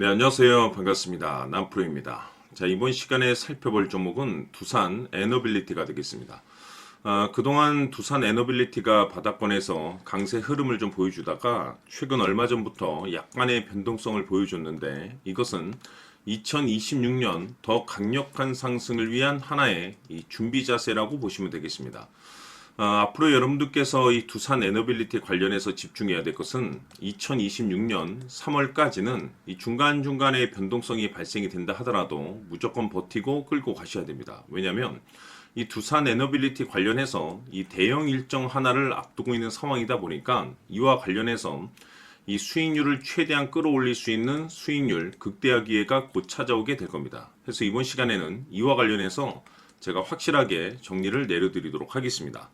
네, 안녕하세요. 반갑습니다. 남프로입니다. 자, 이번 시간에 살펴볼 종목은 두산 에너빌리티가 되겠습니다. 아, 그동안 두산 에너빌리티가 바닥권에서 강세 흐름을 좀 보여주다가 최근 얼마 전부터 약간의 변동성을 보여줬는데 이것은 2026년 더 강력한 상승을 위한 하나의 이 준비 자세라고 보시면 되겠습니다. 아, 앞으로 여러분들께서 이 두산 에너빌리티 관련해서 집중해야 될 것은 2026년 3월까지는 이 중간중간에 변동성이 발생이 된다 하더라도 무조건 버티고 끌고 가셔야 됩니다. 왜냐하면 이 두산 에너빌리티 관련해서 이 대형 일정 하나를 앞두고 있는 상황이다 보니까 이와 관련해서 이 수익률을 최대한 끌어올릴 수 있는 수익률 극대화 기회가 곧 찾아오게 될 겁니다. 그래서 이번 시간에는 이와 관련해서 제가 확실하게 정리를 내려드리도록 하겠습니다.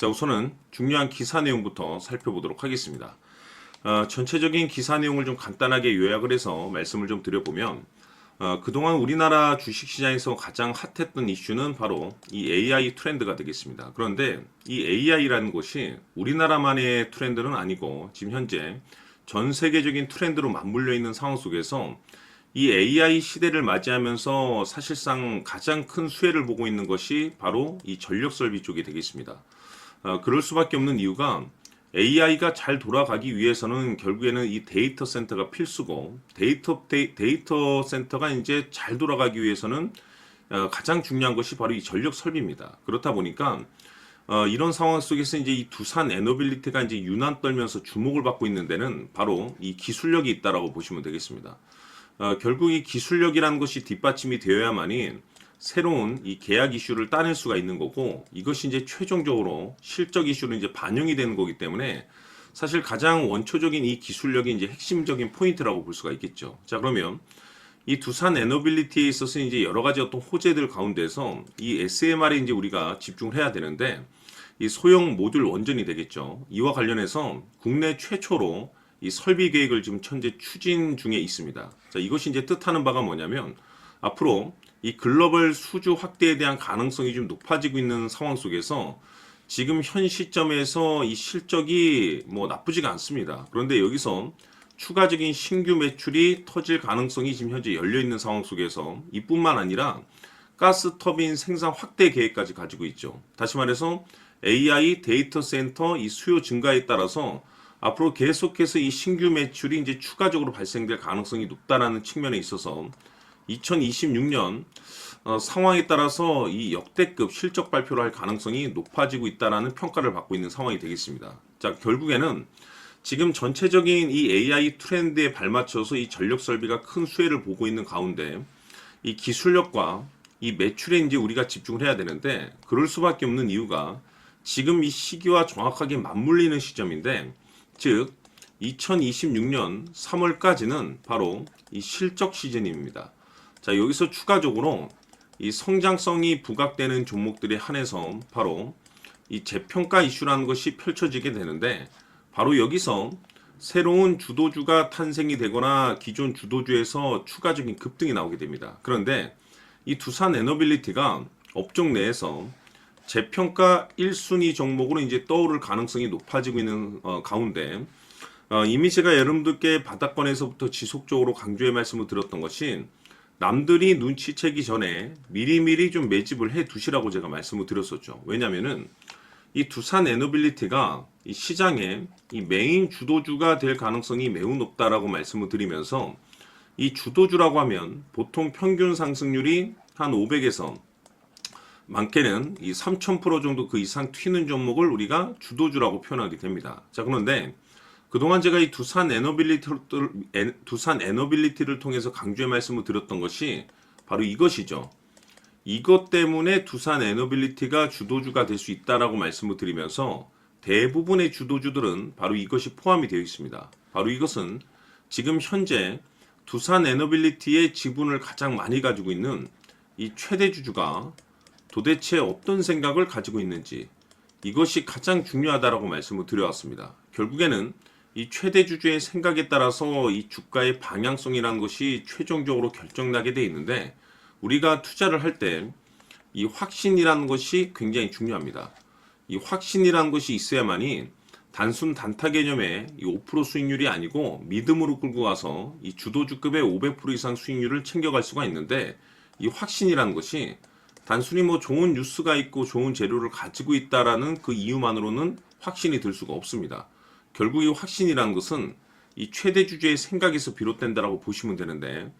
자, 우선은 중요한 기사 내용부터 살펴보도록 하겠습니다. 어, 전체적인 기사 내용을 좀 간단하게 요약을 해서 말씀을 좀 드려보면 어, 그동안 우리나라 주식시장에서 가장 핫했던 이슈는 바로 이 AI 트렌드가 되겠습니다. 그런데 이 AI라는 것이 우리나라만의 트렌드는 아니고 지금 현재 전 세계적인 트렌드로 맞물려 있는 상황 속에서 이 AI 시대를 맞이하면서 사실상 가장 큰 수혜를 보고 있는 것이 바로 이 전력 설비 쪽이 되겠습니다. 어, 그럴 수밖에 없는 이유가 AI가 잘 돌아가기 위해서는 결국에는 이 데이터 센터가 필수고 데이터 데이, 데이터 센터가 이제 잘 돌아가기 위해서는 어, 가장 중요한 것이 바로 이 전력 설비입니다. 그렇다 보니까 어, 이런 상황 속에서 이제 이 두산 에너빌리티가 이제 유난 떨면서 주목을 받고 있는 데는 바로 이 기술력이 있다라고 보시면 되겠습니다. 어, 결국 이 기술력이라는 것이 뒷받침이 되어야만이 새로운 이 계약 이슈를 따낼 수가 있는 거고 이것이 이제 최종적으로 실적 이슈로 이제 반영이 되는 거기 때문에 사실 가장 원초적인 이 기술력이 이제 핵심적인 포인트라고 볼 수가 있겠죠. 자 그러면 이 두산 에너빌리티에 있어서 이제 여러 가지 어떤 호재들 가운데서 이 SMR에 이제 우리가 집중을 해야 되는데 이 소형 모듈 원전이 되겠죠. 이와 관련해서 국내 최초로 이 설비 계획을 지금 현재 추진 중에 있습니다. 자, 이것이 이제 뜻하는 바가 뭐냐면 앞으로 이 글로벌 수주 확대에 대한 가능성이 좀 높아지고 있는 상황 속에서 지금 현 시점에서 이 실적이 뭐 나쁘지가 않습니다. 그런데 여기서 추가적인 신규 매출이 터질 가능성이 지금 현재 열려 있는 상황 속에서 이뿐만 아니라 가스 터빈 생산 확대 계획까지 가지고 있죠. 다시 말해서 AI 데이터 센터 이 수요 증가에 따라서 앞으로 계속해서 이 신규 매출이 이제 추가적으로 발생될 가능성이 높다라는 측면에 있어서 2026년 어, 상황에 따라서 이 역대급 실적 발표를 할 가능성이 높아지고 있다라는 평가를 받고 있는 상황이 되겠습니다. 자, 결국에는 지금 전체적인 이 AI 트렌드에 발맞춰서 이 전력 설비가 큰 수혜를 보고 있는 가운데 이 기술력과 이 매출에 이제 우리가 집중을 해야 되는데 그럴 수밖에 없는 이유가 지금 이 시기와 정확하게 맞물리는 시점인데 즉 2026년 3월까지는 바로 이 실적 시즌입니다. 자, 여기서 추가적으로 이 성장성이 부각되는 종목들에 한해서 바로 이 재평가 이슈라는 것이 펼쳐지게 되는데 바로 여기서 새로운 주도주가 탄생이 되거나 기존 주도주에서 추가적인 급등이 나오게 됩니다. 그런데 이 두산 에너빌리티가 업종 내에서 재평가 1순위 종목으로 이제 떠오를 가능성이 높아지고 있는 어, 가운데 어, 이미 제가 여러분들께 바닥권에서부터 지속적으로 강조의 말씀을 드렸던 것이 남들이 눈치채기 전에 미리미리 좀 매집을 해 두시라고 제가 말씀을 드렸었죠. 왜냐면은 이 두산 에너빌리티가 이 시장의 이 메인 주도주가 될 가능성이 매우 높다라고 말씀을 드리면서 이 주도주라고 하면 보통 평균 상승률이 한 500에서 많게는 이 3000% 정도 그 이상 튀는 종목을 우리가 주도주라고 표현하게 됩니다. 자, 그런데 그동안 제가 이 두산 에너빌리티를 두산 에너빌리티를 통해서 강조의 말씀을 드렸던 것이 바로 이것이죠. 이것 때문에 두산 에너빌리티가 주도주가 될 수 있다라고 말씀을 드리면서 대부분의 주도주들은 바로 이것이 포함이 되어 있습니다. 바로 이것은 지금 현재 두산 에너빌리티의 지분을 가장 많이 가지고 있는 이 최대 주주가 도대체 어떤 생각을 가지고 있는지 이것이 가장 중요하다라고 말씀을 드려왔습니다. 결국에는 이 최대 주주의 생각에 따라서 이 주가의 방향성이라는 것이 최종적으로 결정나게 돼 있는데 우리가 투자를 할 때 이 확신이라는 것이 굉장히 중요합니다. 이 확신이라는 것이 있어야만이 단순 단타 개념의 이 5% 수익률이 아니고 믿음으로 끌고 가서 이 주도주급의 500% 이상 수익률을 챙겨갈 수가 있는데 이 확신이라는 것이 단순히 뭐 좋은 뉴스가 있고 좋은 재료를 가지고 있다라는 그 이유만으로는 확신이 들 수가 없습니다. 결국 이 확신이라는 것은 이 최대 주주의 생각에서 비롯된다라고 보시면 되는데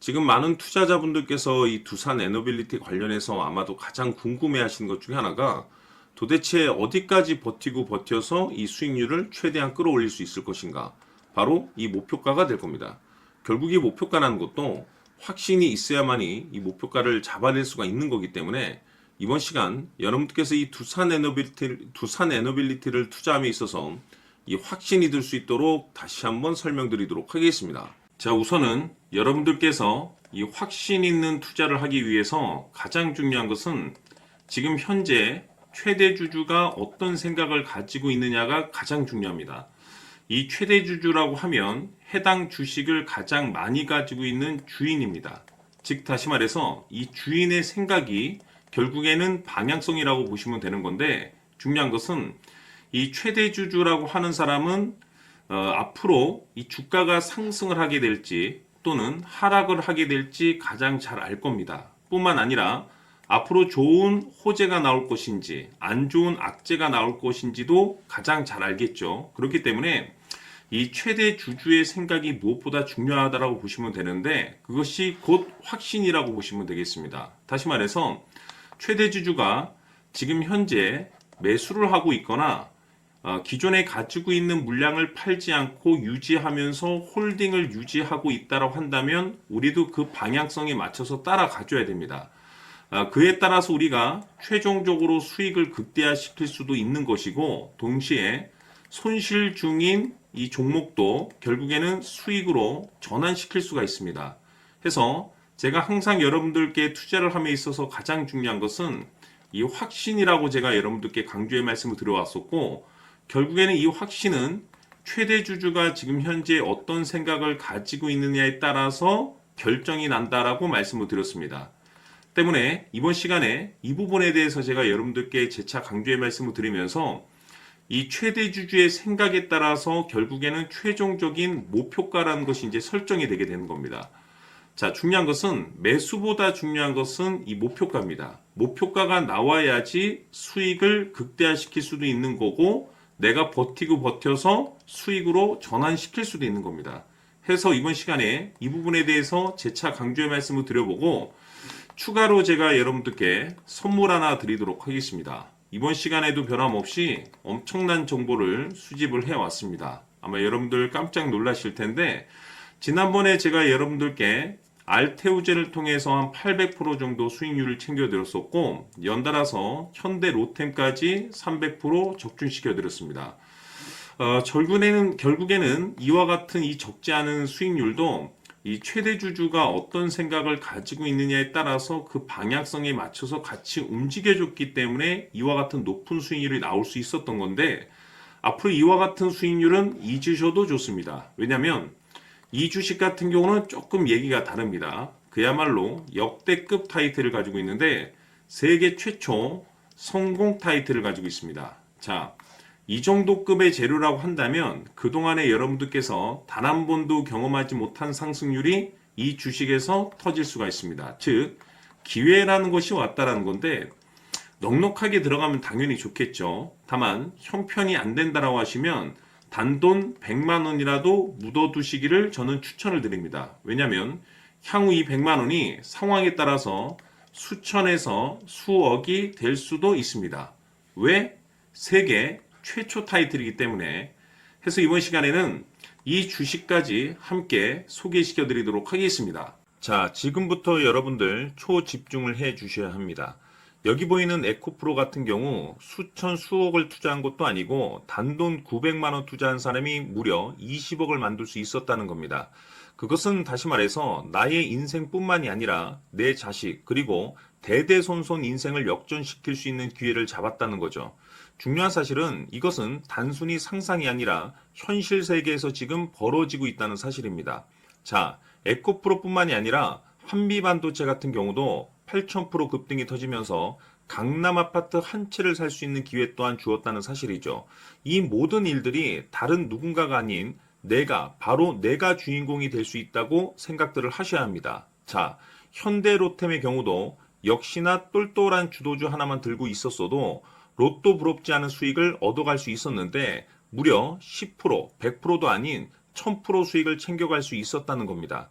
지금 많은 투자자분들께서 이 두산 에너빌리티 관련해서 아마도 가장 궁금해 하시는 것 중에 하나가 도대체 어디까지 버티고 버텨서 이 수익률을 최대한 끌어올릴 수 있을 것인가? 바로 이 목표가가 될 겁니다. 결국 이 목표가라는 것도 확신이 있어야만이 이 목표가를 잡아낼 수가 있는 거기 때문에 이번 시간 여러분들께서 이 두산 에너빌리티 두산 에너빌리티를 투자함에 있어서 이 확신이 들 수 있도록 다시 한번 설명드리도록 하겠습니다. 자, 우선은 여러분들께서 이 확신 있는 투자를 하기 위해서 가장 중요한 것은 지금 현재 최대 주주가 어떤 생각을 가지고 있느냐가 가장 중요합니다. 이 최대 주주라고 하면 해당 주식을 가장 많이 가지고 있는 주인입니다. 즉 다시 말해서 이 주인의 생각이 결국에는 방향성이라고 보시면 되는 건데 중요한 것은 이 최대 주주라고 하는 사람은 어, 앞으로 이 주가가 상승을 하게 될지 또는 하락을 하게 될지 가장 잘 알 겁니다. 뿐만 아니라 앞으로 좋은 호재가 나올 것인지 안 좋은 악재가 나올 것인지도 가장 잘 알겠죠. 그렇기 때문에 이 최대 주주의 생각이 무엇보다 중요하다라고 보시면 되는데 그것이 곧 확신이라고 보시면 되겠습니다. 다시 말해서 최대 주주가 지금 현재 매수를 하고 있거나 어, 기존에 가지고 있는 물량을 팔지 않고 유지하면서 홀딩을 유지하고 있다고 한다면 우리도 그 방향성에 맞춰서 따라가줘야 됩니다. 아, 그에 따라서 우리가 최종적으로 수익을 극대화시킬 수도 있는 것이고 동시에 손실 중인 이 종목도 결국에는 수익으로 전환시킬 수가 있습니다. 해서 제가 항상 여러분들께 투자를 함에 있어서 가장 중요한 것은 이 확신이라고 제가 여러분들께 강조의 말씀을 드려왔었고 결국에는 이 확신은 최대 주주가 지금 현재 어떤 생각을 가지고 있느냐에 따라서 결정이 난다라고 말씀을 드렸습니다. 때문에 이번 시간에 이 부분에 대해서 제가 여러분들께 재차 강조의 말씀을 드리면서 이 최대 주주의 생각에 따라서 결국에는 최종적인 목표가라는 것이 이제 설정이 되게 되는 겁니다. 자, 중요한 것은 매수보다 중요한 것은 이 목표가입니다. 목표가가 나와야지 수익을 극대화시킬 수도 있는 거고 내가 버티고 버텨서 수익으로 전환시킬 수도 있는 겁니다. 해서 이번 시간에 이 부분에 대해서 재차 강조의 말씀을 드려보고 추가로 제가 여러분들께 선물 하나 드리도록 하겠습니다. 이번 시간에도 변함없이 엄청난 정보를 수집을 해왔습니다. 아마 여러분들 깜짝 놀라실 텐데, 지난번에 제가 여러분들께 알테우제를 통해서 한 800% 정도 수익률을 챙겨드렸었고, 연달아서 현대 로템까지 300% 적중시켜드렸습니다. 어, 결국에는, 결국에는 이와 같은 이 적지 않은 수익률도 이 최대 주주가 어떤 생각을 가지고 있느냐에 따라서 그 방향성에 맞춰서 같이 움직여줬기 때문에 이와 같은 높은 수익률이 나올 수 있었던 건데 앞으로 이와 같은 수익률은 잊으셔도 좋습니다. 왜냐하면 이 주식 같은 경우는 조금 얘기가 다릅니다. 그야말로 역대급 타이틀을 가지고 있는데 세계 최초 성공 타이틀을 가지고 있습니다. 자, 이 정도 급의 재료라고 한다면 그동안에 여러분들께서 단 한 번도 경험하지 못한 상승률이 이 주식에서 터질 수가 있습니다. 즉, 기회라는 것이 왔다라는 건데 넉넉하게 들어가면 당연히 좋겠죠. 다만 형편이 안 된다라고 하시면 단돈 100만 원이라도 묻어두시기를 저는 추천을 드립니다. 왜냐하면 향후 이 100만 원이 상황에 따라서 수천에서 수억이 될 수도 있습니다. 왜? 세계 최초 타이틀이기 때문에 해서 이번 시간에는 이 주식까지 함께 소개시켜 드리도록 하겠습니다. 자, 지금부터 여러분들 초집중을 해 주셔야 합니다. 여기 보이는 에코프로 같은 경우 수천 수억을 투자한 것도 아니고 단돈 900만 원 투자한 사람이 무려 20억을 만들 수 있었다는 겁니다. 그것은 다시 말해서 나의 인생뿐만이 아니라 내 자식 그리고 대대손손 인생을 역전시킬 수 있는 기회를 잡았다는 거죠. 중요한 사실은 이것은 단순히 상상이 아니라 현실 세계에서 지금 벌어지고 있다는 사실입니다. 자, 에코프로뿐만이 아니라 한미반도체 같은 경우도 8,000% 급등이 터지면서 강남 아파트 한 채를 살 수 있는 기회 또한 주었다는 사실이죠. 이 모든 일들이 다른 누군가가 아닌 내가 바로 내가 주인공이 될 수 있다고 생각들을 하셔야 합니다. 자, 현대 로템의 경우도 역시나 똘똘한 주도주 하나만 들고 있었어도 로또 부럽지 않은 수익을 얻어갈 수 있었는데 무려 10%, 100%도 아닌 1000% 수익을 챙겨갈 수 있었다는 겁니다.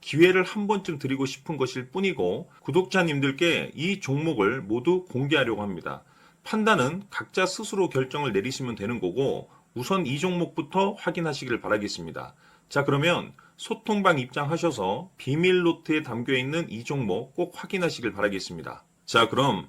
기회를 한 번쯤 드리고 싶은 것일 뿐이고 구독자님들께 이 종목을 모두 공개하려고 합니다. 판단은 각자 스스로 결정을 내리시면 되는 거고 우선 이 종목부터 확인하시길 바라겠습니다. 자 그러면 소통방 입장하셔서 비밀 노트에 담겨 있는 이 종목 꼭 확인하시길 바라겠습니다. 자 그럼